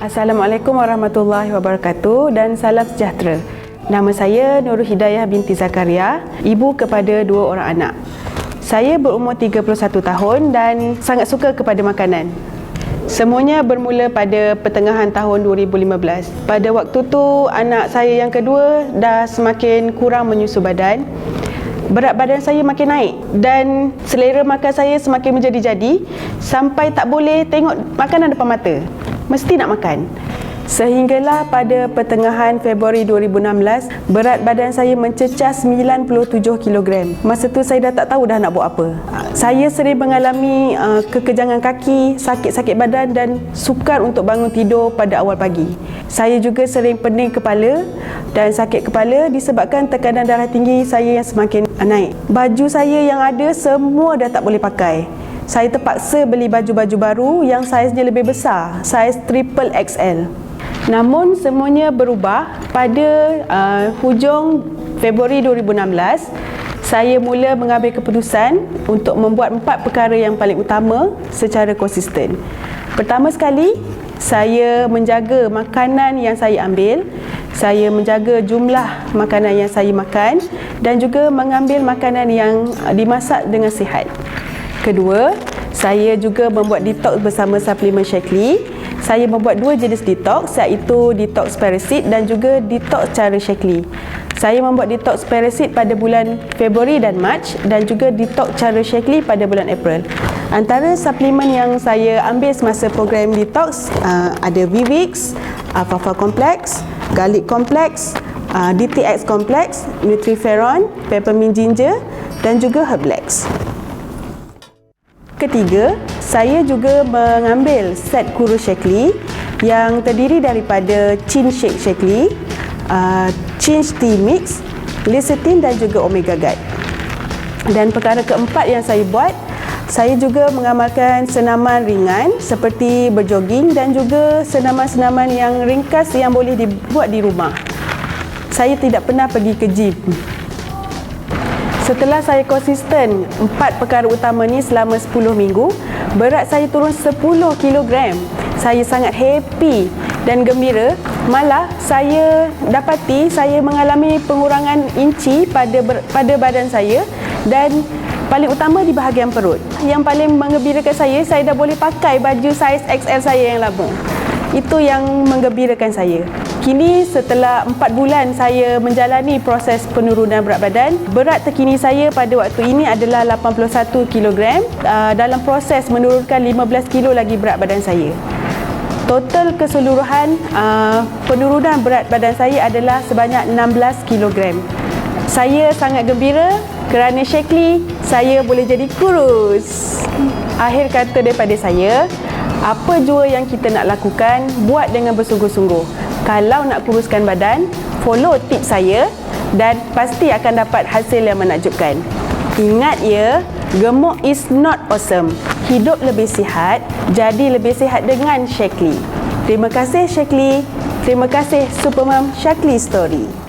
Assalamualaikum warahmatullahi wabarakatuh dan salam sejahtera. Nama saya Nurul Hidayah binti Zakaria, ibu kepada dua orang anak. Saya berumur 31 tahun dan sangat suka kepada makanan. Semuanya bermula pada pertengahan tahun 2015. Pada waktu tu anak saya yang kedua dah semakin kurang menyusu badan. Berat badan saya makin naik dan selera makan saya semakin menjadi-jadi sampai tak boleh tengok makanan depan mata. Mesti nak makan. Sehinggalah pada pertengahan Februari 2016, berat badan saya mencecah 97 kg. Masa tu saya dah tak tahu dah nak buat apa. Saya sering mengalami uh, kekejangan kaki, sakit-sakit badan dan sukar untuk bangun tidur pada awal pagi. Saya juga sering pening kepala dan sakit kepala disebabkan tekanan darah tinggi saya yang semakin naik. Baju saya yang ada semua dah tak boleh pakai. Saya terpaksa beli baju-baju baru yang saiznya lebih besar, saiz triple XL. Namun semuanya berubah pada uh, hujung Februari 2016 saya mula mengambil keputusan untuk membuat empat perkara yang paling utama secara konsisten. Pertama sekali, saya menjaga makanan yang saya ambil, saya menjaga jumlah makanan yang saya makan dan juga mengambil makanan yang dimasak dengan sihat. Kedua, saya juga membuat detox bersama suplemen Shaklee saya membuat dua jenis detox iaitu detox parasit dan juga detox cara Shaklee. Saya membuat detox parasit pada bulan Februari dan Mac dan juga detox cara Shaklee pada bulan April. Antara suplemen yang saya ambil semasa program detox uh, ada Vivix, Alfalfa Complex, Garlic Complex, uh, DTX Complex, Nutriferon, Peppermint Ginger dan juga Herblex. Ketiga, saya juga mengambil set kurus Shaklee yang terdiri daripada Chin Shake Shaklee, uh, Chin Tea Mix, Lecithin dan juga Omega Guide. Dan perkara keempat yang saya buat, saya juga mengamalkan senaman ringan seperti berjoging dan juga senaman-senaman yang ringkas yang boleh dibuat di rumah. Saya tidak pernah pergi ke gym. Setelah saya konsisten empat perkara utama ni selama 10 minggu, berat saya turun 10 kg. Saya sangat happy dan gembira. Malah saya dapati saya mengalami pengurangan inci pada pada badan saya dan paling utama di bahagian perut. Yang paling mengembirakan saya, saya dah boleh pakai baju saiz XL saya yang lama. Itu yang mengembirakan saya. Kini setelah 4 bulan saya menjalani proses penurunan berat badan, berat terkini saya pada waktu ini adalah 81 kg uh, dalam proses menurunkan 15 kg lagi berat badan saya. Total keseluruhan uh, penurunan berat badan saya adalah sebanyak 16 kg. Saya sangat gembira kerana Shaklee saya boleh jadi kurus. Akhir kata daripada saya, apa jua yang kita nak lakukan, buat dengan bersungguh-sungguh kalau nak kuruskan badan, follow tips saya dan pasti akan dapat hasil yang menakjubkan. Ingat ya, gemuk is not awesome. Hidup lebih sihat, jadi lebih sihat dengan Shaklee. Terima kasih Shaklee. Terima kasih Supermom Shaklee Story.